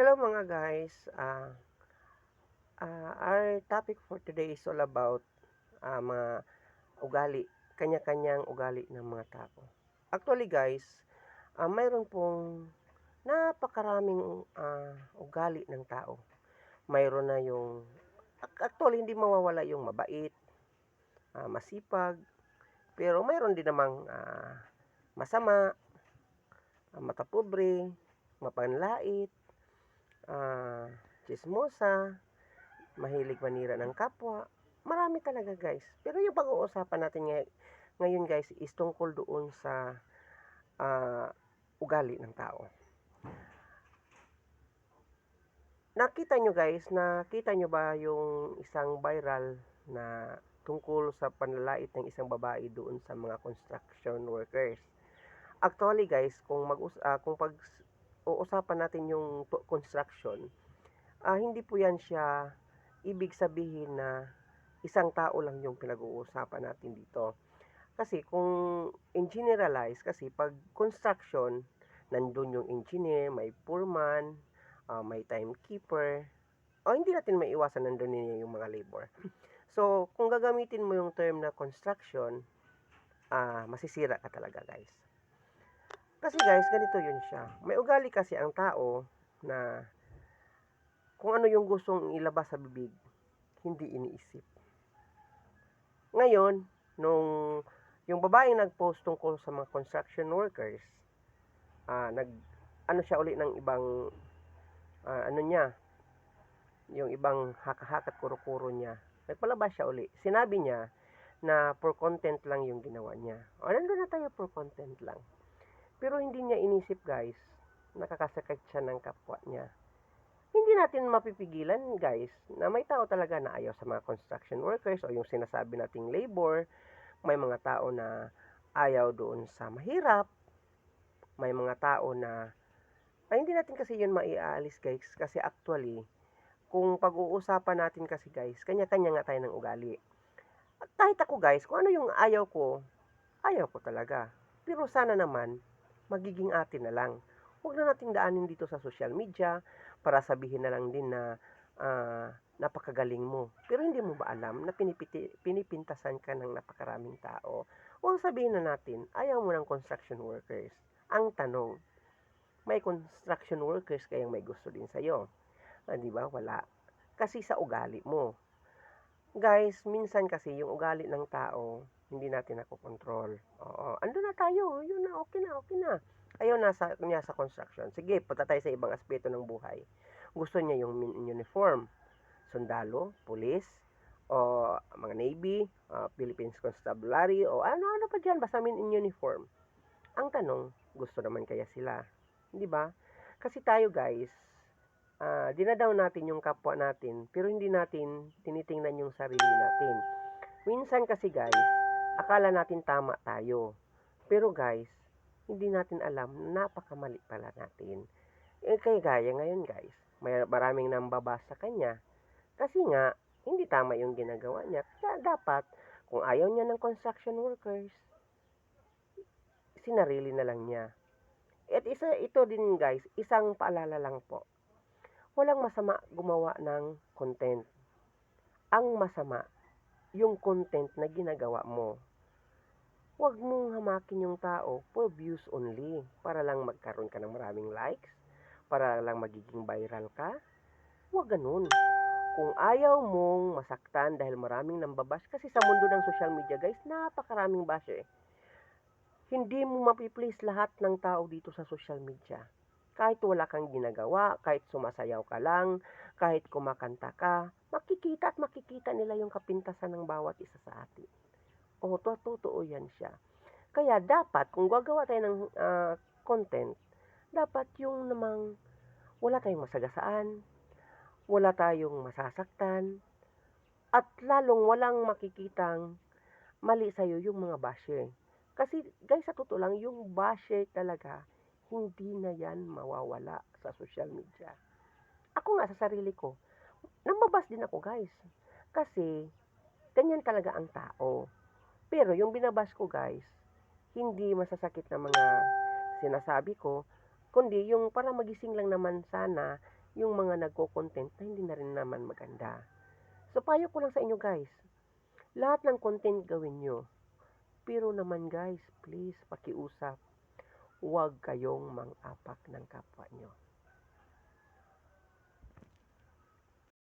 Hello mga guys. Ah, ah, our topic for today is all about ah, mga ugali, kanya-kanyang ugali ng mga tao. Actually guys, ah, mayroon pong napakaraming ah, ugali ng tao. Mayroon na yung ac- actually hindi mawawala yung mabait, ah, masipag, pero mayroon din namang ah, masama, ah, matapobre, mapanlait, ah, chismosa, mahilig manira ng kapwa. Marami talaga guys. Pero yung pag-uusapan natin ngay- ngayon guys is tungkol doon sa ah, ugali ng tao. Nakita nyo guys, nakita nyo ba yung isang viral na tungkol sa panlalait ng isang babae doon sa mga construction workers? Actually guys, kung mag kung pag uusapan natin yung construction, ah, hindi po yan siya ibig sabihin na isang tao lang yung pinag-uusapan natin dito. Kasi kung in generalize, kasi pag construction, nandun yung engineer, may foreman, ah, may timekeeper, o hindi natin may iwasan nandun din yung mga labor. So, kung gagamitin mo yung term na construction, ah, masisira ka talaga guys. Kasi guys, ganito yun siya. May ugali kasi ang tao na kung ano yung gustong ilabas sa bibig, hindi iniisip. Ngayon, nung yung babaeng nag-post tungkol sa mga construction workers, ah, nag ano siya uli ng ibang ah, ano niya, yung ibang haka-hakat kuro-kuro niya. Nagpalabas siya uli. Sinabi niya na for content lang yung ginawa niya. O nandun na tayo for content lang. Pero hindi niya inisip guys, nakakasakit siya ng kapwa niya. Hindi natin mapipigilan guys na may tao talaga na ayaw sa mga construction workers o yung sinasabi nating labor. May mga tao na ayaw doon sa mahirap. May mga tao na ay hindi natin kasi yun maiaalis guys kasi actually kung pag-uusapan natin kasi guys, kanya-kanya nga tayo ng ugali. At kahit ako guys, kung ano yung ayaw ko, ayaw ko talaga. Pero sana naman, magiging atin na lang. Huwag na nating daanin dito sa social media para sabihin na lang din na ah, napakagaling mo. Pero hindi mo ba alam na pinipiti, pinipintasan ka ng napakaraming tao? Huwag sabihin na natin, ayaw mo ng construction workers. Ang tanong, may construction workers kayang may gusto din sa'yo. Ah, di ba? Wala. Kasi sa ugali mo. Guys, minsan kasi yung ugali ng tao, hindi natin nakokontrol. Oo, ando na tayo. Yun na, okay na, okay na. Ayaw nasa niya sa construction. Sige, punta tayo sa ibang aspeto ng buhay. Gusto niya yung uniform. Sundalo, pulis, o mga Navy, uh, Philippines Constabulary, o ano-ano pa dyan, basta min in uniform. Ang tanong, gusto naman kaya sila? Di ba? Kasi tayo guys, ah dinadaw natin yung kapwa natin, pero hindi natin tinitingnan yung sarili natin. Minsan kasi guys, akala natin tama tayo. Pero guys, hindi natin alam na napakamali pala natin. Eh kaya gaya ngayon guys, may maraming nambabasa sa kanya. Kasi nga, hindi tama yung ginagawa niya. Kaya dapat, kung ayaw niya ng construction workers, sinarili na lang niya. At isa ito din guys, isang paalala lang po. Walang masama gumawa ng content. Ang masama, yung content na ginagawa mo. Huwag mong hamakin yung tao for views only. Para lang magkaroon ka ng maraming likes. Para lang magiging viral ka. Huwag ganun. Kung ayaw mong masaktan dahil maraming nambabash, kasi sa mundo ng social media guys, napakaraming bash eh hindi mo mapiplease lahat ng tao dito sa social media. Kahit wala kang ginagawa, kahit sumasayaw ka lang, kahit kumakanta ka, makikita at makikita nila yung kapintasan ng bawat isa sa atin. O, to, totoo yan siya. Kaya dapat, kung gagawa tayo ng ah, content, dapat yung namang wala tayong masagasaan, wala tayong masasaktan, at lalong walang makikitang mali sa'yo yung mga basher. Kasi guys, sa totoo lang, yung basher talaga, hindi na yan mawawala sa social media. Ako nga sa sarili ko, nambabas din ako guys. Kasi, ganyan talaga ang tao. Pero yung binabas ko guys, hindi masasakit na mga sinasabi ko, kundi yung para magising lang naman sana yung mga nagko-content na hindi na rin naman maganda. So, payo ko lang sa inyo guys, lahat ng content gawin nyo. Pero naman guys, please, pakiusap, huwag kayong mang-apak ng kapwa nyo.